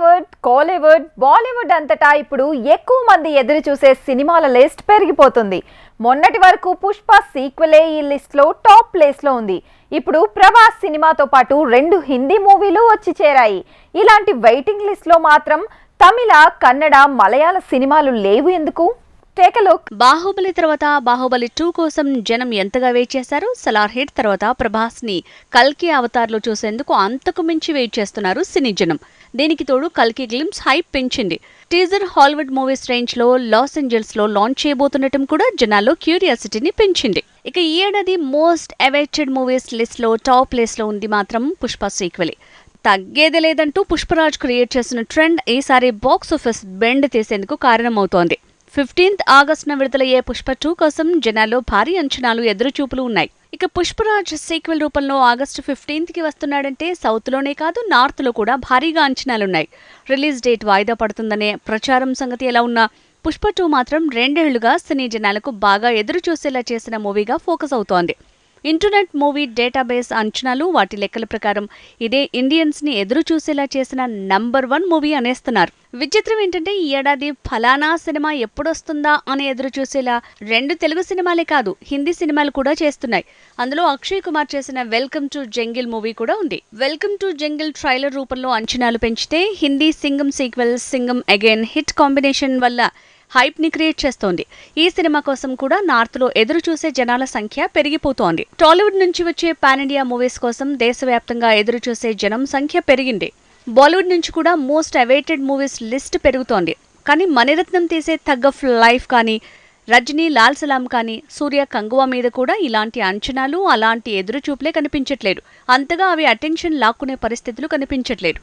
Hollywood Kollywood Bollywood అంతటా ఇప్పుడు ఎక్కువ మంది ఎదురు చూసే సినిమాల లిస్ట్ పెరిగిపోతుంది. మొన్నటి వరకు పుష్ప సీక్వెలే ఈ లిస్ట్లో టాప్ ప్లేస్లో ఉంది. ఇప్పుడు ప్రభాస్ సినిమాతో పాటు రెండు హిందీ మూవీలు వచ్చి చేరాయి. ఇలాంటి వెయిటింగ్ లిస్ట్లో మాత్రం తమిళ కన్నడ మలయాళ సినిమాలు లేవు ఎందుకు? టేక్ లుక్ బాహుబలి తర్వాత బాహుబలి టూ కోసం జనం ఎంతగా వెయిట్ చేశారు? సలార్ హిట్ తర్వాత ప్రభాస్ని కల్కి అవతార్లో చూసేందుకు అంతకు మించి వెయిట్ చేస్తున్నారు సినీ జనం. దీనికి తోడు కల్కి గ్లిమ్స్ హైప్ పెంచింది. టీజర్ హాలీవుడ్ మూవీస్ రేంజ్లో లాస్ ఏంజల్స్లో లాంచ్ చేయబోతుండటం కూడా జనాల్లో క్యూరియాసిటీని పెంచింది. ఇక ఈ ఏడాది మోస్ట్ అవైటెడ్ మూవీస్ లిస్ట్లో టాప్ ప్లేస్లో ఉంది మాత్రం పుష్ప సీక్వెల్. తగ్గేది లేదంటూ పుష్పరాజ్ క్రియేట్ చేసిన ట్రెండ్ ఈసారి బాక్స్ ఆఫీస్ బెండ్ తీసేందుకు కారణమవుతోంది. ఫిఫ్టీన్త్ ఆగస్టున విడుదలయ్యే పుష్ప టూ కోసం జనాల్లో భారీ అంచనాలు ఎదురుచూపులు ఉన్నాయి. ఇక పుష్పరాజ్ సీక్వెల్ రూపంలో ఆగస్టు ఫిఫ్టీన్త్కి వస్తున్నాడంటే సౌత్లోనే కాదు నార్త్లో కూడా భారీగా అంచనాలున్నాయి. రిలీజ్ డేట్ వాయిదా పడుతుందనే ప్రచారం సంగతి ఎలా ఉన్నా పుష్ప టూ మాత్రం రెండేళ్ళుగా సినీ జనాలకు బాగా ఎదురు చూసేలా చేసిన మూవీగా ఫోకస్ అవుతోంది. ఇంటర్నెట్ మూవీ డేటాబేస్ అంచనాలు వాటి లెక్కల ప్రకారం ఇదే ఇండియన్స్ని ఎదురు చూసేలా చేసిన నంబర్ వన్ మూవీ అనేస్తున్నారు. విచిత్రం ఏంటంటే ఈ ఏడాది ఫలానా సినిమా ఎప్పుడొస్తుందా అని ఎదురు చూసేలా రెండు తెలుగు సినిమాలే కాదు హిందీ సినిమాలు కూడా చేస్తున్నాయి. అందులో అక్షయ్ కుమార్ చేసిన వెల్కమ్ టు జంగిల్ మూవీ కూడా ఉంది. వెల్కమ్ టు జంగిల్ ట్రైలర్ రూపంలో అంచనాలు పెంచితే Hindi Singham sequel Singham again hit combination వల్ల హైప్ని క్రియేట్ చేస్తోంది. ఈ సినిమా కోసం కూడా నార్త్లో ఎదురు చూసే జనాల సంఖ్య పెరిగిపోతోంది. టాలీవుడ్ నుంచి వచ్చే పాన్ ఇండియా మూవీస్ కోసం దేశవ్యాప్తంగా ఎదురు చూసే జనం సంఖ్య పెరిగింది. బాలీవుడ్ నుంచి కూడా మోస్ట్ అవైటెడ్ మూవీస్ లిస్ట్ పెరుగుతోంది. కానీ మణిరత్నం తీసే థగ్ ఆఫ్ లైఫ్ కానీ రజనీ లాల్ సలాం కానీ సూర్య కంగువా మీద కూడా ఇలాంటి అంచనాలు అలాంటి ఎదురుచూపులే కనిపించట్లేదు. అంతగా అవి అటెన్షన్ లాక్కునే పరిస్థితులు కనిపించట్లేదు.